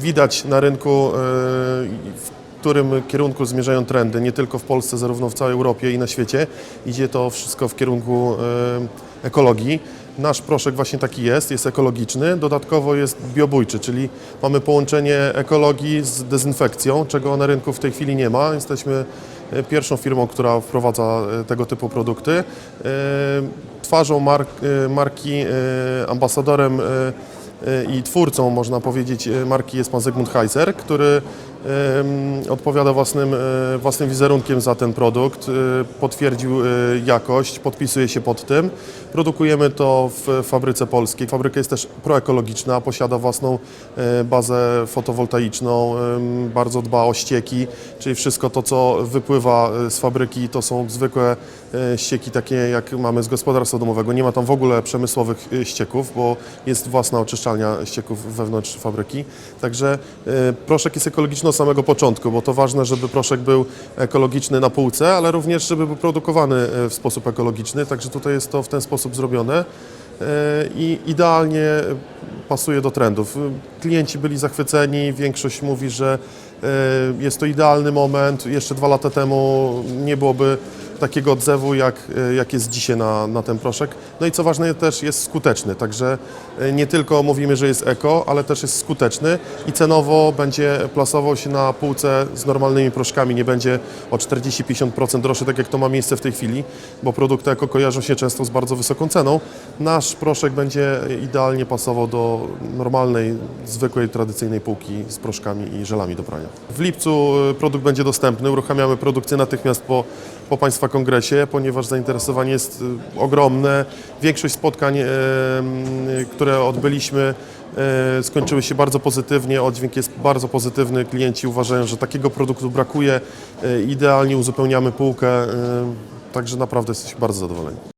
Widać na rynku, e, w którym kierunku zmierzają trendy, nie tylko w Polsce, zarówno w całej Europie i na świecie. Idzie to wszystko w kierunku e, ekologii. Nasz proszek właśnie taki jest, jest ekologiczny, dodatkowo jest biobójczy, czyli mamy połączenie ekologii z dezynfekcją, czego na rynku w tej chwili nie ma. Jesteśmy e, pierwszą firmą, która wprowadza tego typu produkty. Twarzą mark, marki, ambasadorem i twórcą, można powiedzieć, marki jest pan Zygmunt Heiser, który odpowiada własnym, e, własnym wizerunkiem za ten produkt, e, potwierdził e, jakość, podpisuje się pod tym. Produkujemy to w fabryce polskiej. Fabryka jest też proekologiczna, posiada własną bazę fotowoltaiczną, bardzo dba o ścieki, czyli wszystko to, co wypływa z fabryki, to są zwykłe ścieki takie, jak mamy z gospodarstwa domowego. Nie ma tam w ogóle przemysłowych ścieków, bo jest własna oczyszczalnia ścieków wewnątrz fabryki. Także proszek jest ekologiczny samego początku, bo to ważne, żeby proszek był ekologiczny na półce, ale również, żeby był produkowany e, w sposób ekologiczny. Także tutaj jest to w ten sposób zrobione e, i idealnie pasuje do trendów. Klienci byli zachwyceni, większość mówi, że e, jest to idealny moment. Jeszcze dwa lata temu nie byłoby takiego odzewu, jak, e, jak jest dzisiaj na, na ten proszek. No i co ważne, też jest skuteczny, także e, nie tylko mówimy, że jest eko, ale też jest skuteczny i cenowo będzie plasował się na półce z normalnymi proszkami, nie będzie o 40-50% droższy, tak jak to ma miejsce w tej chwili, bo produkty eko kojarzą się często z bardzo wysoką ceną. Nasz proszek będzie idealnie pasował do normalnej, zwykłej, tradycyjnej półki z proszkami i żelami do prania. W lipcu e, produkt będzie dostępny, uruchamiamy produkcję natychmiast po, po Państwa kongresie, ponieważ zainteresowanie jest e, ogromne. Większość spotkań, które odbyliśmy, e, skończyły się bardzo pozytywnie, oddźwięk jest bardzo pozytywny, klienci uważają, że takiego produktu brakuje, e, idealnie uzupełniamy półkę, e, także naprawdę jesteśmy bardzo zadowoleni.